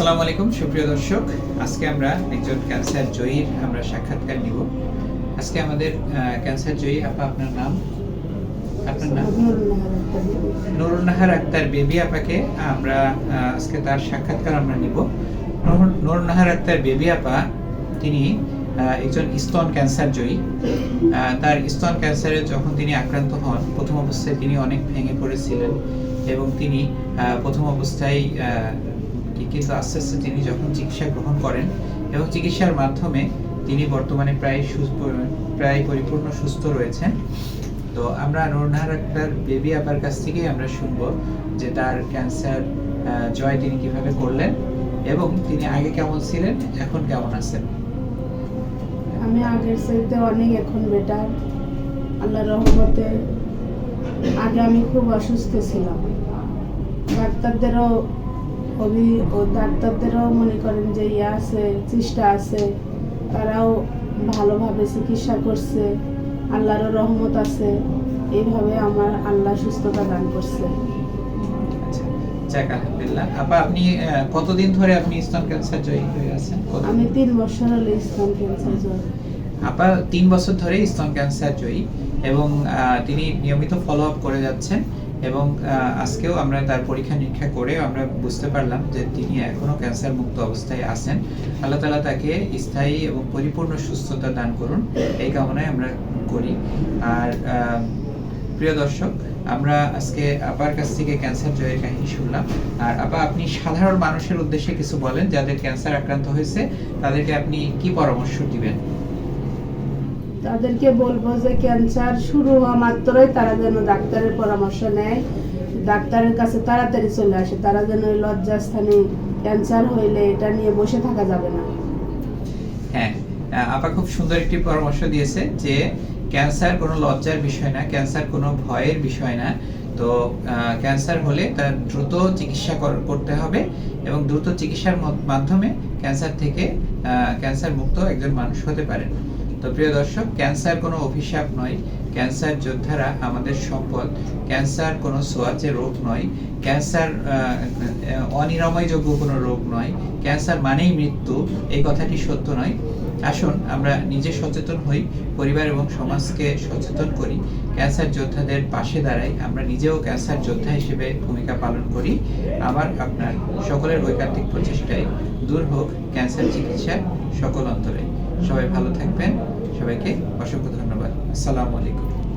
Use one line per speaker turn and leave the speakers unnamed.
আসসালামু আলাইকুম, সুপ্রিয় দর্শক। আজকে আমরা একজন ক্যান্সার জয়ীর আমরা সাক্ষাৎকার নিব। আজকে আমাদের ক্যান্সার জয়ী আপা, আপনার নাম? আপনার নাম? নুরুন নাহার আক্তার বেবি আপাকে আমরা আজকে তার সাক্ষাৎকার আমরা নিব। নুরুন নাহার আক্তার বেবি আপা, তিনি একজন স্তন ক্যান্সার জয়ী। তার স্তন ক্যান্সারে যখন তিনি আক্রান্ত হন, প্রথম অবস্থায় তিনি অনেক ভেঙে পড়েছিলেন এবং তিনি প্রথম অবস্থায় কি- কিন্তু আস্তে আস্তে তিনি যখন চিকিৎসা গ্রহণ করেন এবং চিকিৎসার মাধ্যমে তিনি বর্তমানে প্রায় সুস্থ, প্রায় পরিপূর্ণ সুস্থ রয়েছেন। তো আমরা নুরনাহার আক্তার বেবি আপার কাছ থেকেই আমরা শুনব যে তার ক্যান্সার জয় তিনি কীভাবে করলেন এবং তিনি আগে কেমন ছিলেন, এখন কেমন আছেন?
আমি আগের চাইতে অনেক এখন বেটার আল্লাহ রহমতে আগে আমি খুব অসুস্থ ছিলাম। ডাক্তারদেরও অভি ও ডাক্তারদেরও মনে করেন যে ইয়ে আছে চেষ্টা আছে। তারাও ভালোভাবে চিকিৎসা করছে আল্লাহরও রহমত আছে। এইভাবে আমার আল্লাহ সুস্থতা দান করছে।
আচ্ছা যাক আলহামদুলিল্লাহ। আপা আপনি কতদিন ধরে আপনি স্তন ক্যান্সার জয়ী হয়ে আছেন?
আমি তিন বছর হলে স্তন ক্যান্সার জ্বর
আপা তিন বছর ধরে স্তন ক্যান্সার জয়ী এবং তিনি নিয়মিত ফলো আপ করে যাচ্ছেন। এবং আজকেও আমরা তার পরীক্ষা নিরীক্ষা করে আমরা বুঝতে পারলাম যে তিনি এখনও ক্যান্সার মুক্ত অবস্থায় আছেন। আল্লাহ তালা তাকে স্থায়ী এবং পরিপূর্ণ সুস্থতা দান করুন। এই কামনায় আমরা করি। আর প্রিয় দর্শক, আমরা আজকে আপার কাছ থেকে ক্যান্সার জয়ের কাহিনী শুনলাম। আর আপা, আপনি সাধারণ মানুষের উদ্দেশ্যে কিছু বলেন, যাদের ক্যান্সার আক্রান্ত হয়েছে, তাদেরকে আপনি কি পরামর্শ দিবেন?
তাদেরকে বলব যে ক্যান্সার শুরু হওয়া মাত্রই তারা যেন ডাক্তারের পরামর্শ নেয়। ডাক্তারের কাছে তাড়াতাড়ি চলে আসে, তারা যেন ওই লজ্জাস্থানে ক্যান্সার হইলে এটা নিয়ে বসে থাকা যাবে না।
হ্যাঁ আপা খুব সুন্দর একটি পরামর্শ দিয়েছে যে ক্যান্সার কোনো লজ্জার বিষয় না ক্যান্সার কোনো ভয়ের বিষয় না। তো ক্যান্সার হলে তার দ্রুত চিকিৎসা করতে হবে এবং দ্রুত চিকিৎসার মাধ্যমে ক্যান্সার থেকে ক্যান্সার মুক্ত একজন মানুষ হতে পারেন। তো প্রিয় দর্শক, ক্যান্সার কোনো অভিশাপ নয়। ক্যান্সার যোদ্ধারা আমাদের সম্পদ ক্যান্সার কোনো সোয়াচে রোগ নয়। ক্যান্সার অনিরাময়যোগ্য কোনো রোগ নয়। ক্যান্সার মানেই মৃত্যু, এই কথাটি সত্য নয়। আসুন, আমরা নিজে সচেতন হই, পরিবার এবং সমাজকে সচেতন করি। ক্যান্সার যোদ্ধাদের পাশে দাঁড়াই, আমরা নিজেও ক্যান্সার যোদ্ধা হিসেবে ভূমিকা পালন করি। আবার আপনার সকলের ঐকান্তিক প্রচেষ্টায় দূর হোক ক্যান্সার চিকিৎসা সকল অন্তরে। সবাই ভালো থাকবেন। সবাইকে অসংখ্য ধন্যবাদ। আসসালামু আলাইকুম।